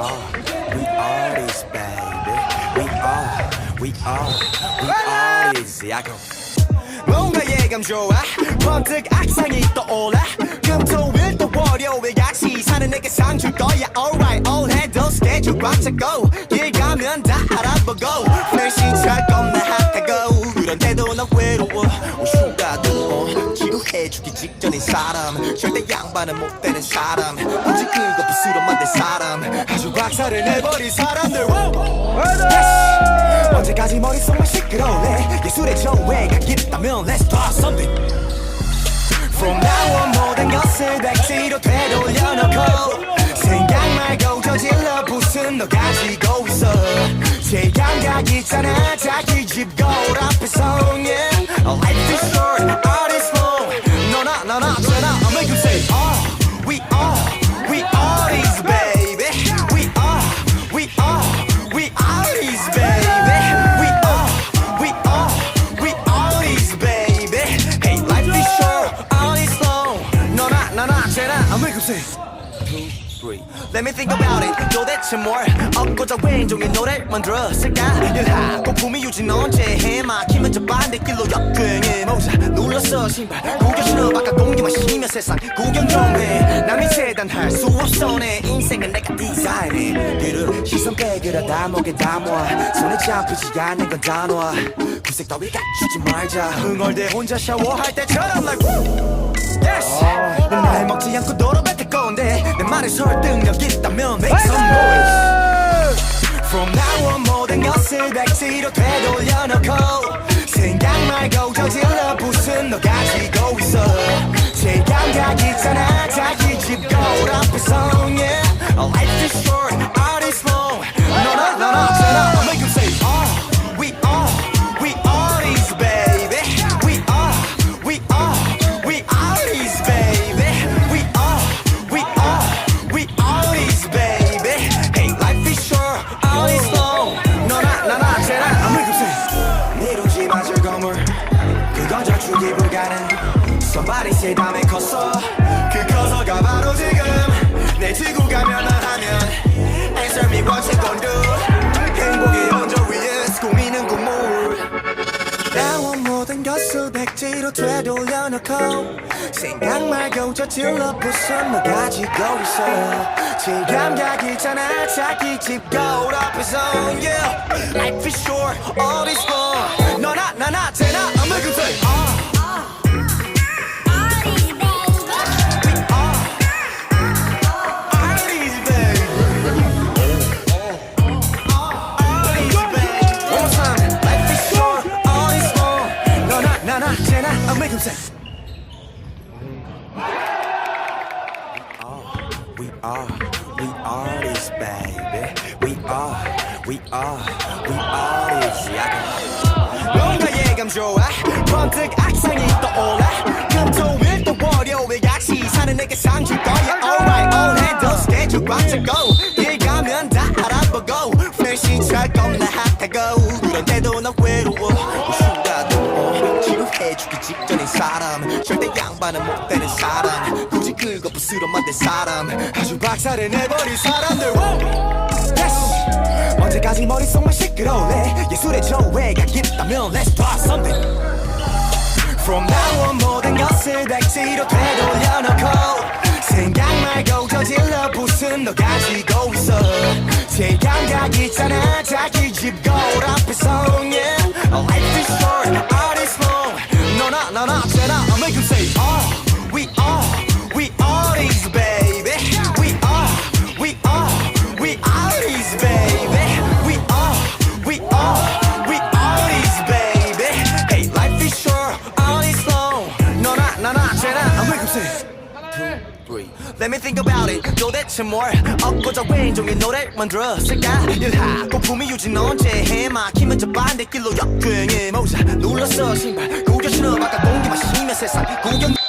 are, we artists, baby. We are, we are, we artists. 야, 그럼. 뭔가 예감 좋아 번뜩 악상이 떠올라 금토일 또 월요일 같이 사는 내게 상 줄 거야 alright all 해도 스케줄 꽉 차고 길 가면 다 알아보고 날씨 잘 겁나 핫하고 그런데도 나 외로워 뭐 직전인 사람. 절대 양반은 못 되는 사람. 오직 그거 부스러 만든 사람. 아주 박살을 내버린 사람들. yes. 언제까지 머릿속만 시끄러울래? 예술의 조회가 있다면 Let's start something. From now on 모든 것을 백지로 되돌려놓고 생각 말고 저질러 부순 너 가지고 있어. 제 감각 있잖아 자기 you say Let me think about it. 도대체 뭘 얻고자 왼종의 노래를 만들었을까? 일하 고품이 유진 언제 해? 막히면 저 반대길로 역행해 모자 눌렀어. 신발 구겨 신어 바깥 공기 마시며 세상 구경 좀해 남이 재단할 수 없어. 내 인생은 내가 디자인해 시선 빼그려 다 목에 담아. 손에 잡히지 않는 건 단어 구색 따위 갖추지 말자. 흥얼대 혼자 샤워할 때처럼 날 Yes! 날 먹지 않고 도로 뱉을 건데 내 말에 설득력 있다면 Make some noise. From now on 모든 것을 백지로 되돌려놓고 생각 말고 저질러 부순 너 가지고 있어. 제 감각 있잖아 Somebody say 다음에 컸어. 그 커서가 바로 지금 내 지구 가면을 하면 Answer me what you gon' do? 행복의 언저 위에 꾸미는 꿈물. 나와 모든 것을 백지로 되돌려 놓고 생각 말고 저질러 부순 너 가지고 있어 제 감각 있잖아 자기 집 거울 앞에서. Yeah. Life is short, all is long 너나 나나 쟤나 I'm a good I make 'em say. We are, we are this baby. We are, we are, we are this. 뭔가 예감 좋아. 번뜩 악상이 떠올라. 금토일 또 월요일 같이 사는 내게 상 줄 거야. Alright, all 해도 스케줄 꽉 차고 절대 양반은 못 되는 사람. 굳이 긁어 부스러 만든 사람. 아주 박살을 내버린 사람들. Yes. 언제까지 머릿속만 시끄러울래? 예술의 조회가 있다면 Let's start something. From now on 모든 것을 백지로 되돌려놓고 생각 말고 저질러 부순 너 가지고 있어. 제 감각 있잖아 자기 집 거울 앞에서 너나 나나 쟤나 I make you say Let me think about it. 도대체 뭘? 얻고자 왼종의 노래를 만들었을까? 일하 고 품이 유진 언제 해 막히면 저 반대길로 역행해 모자 눌렀어 신발. 구겨 신어 바깥 공기 마시며 세상. 구경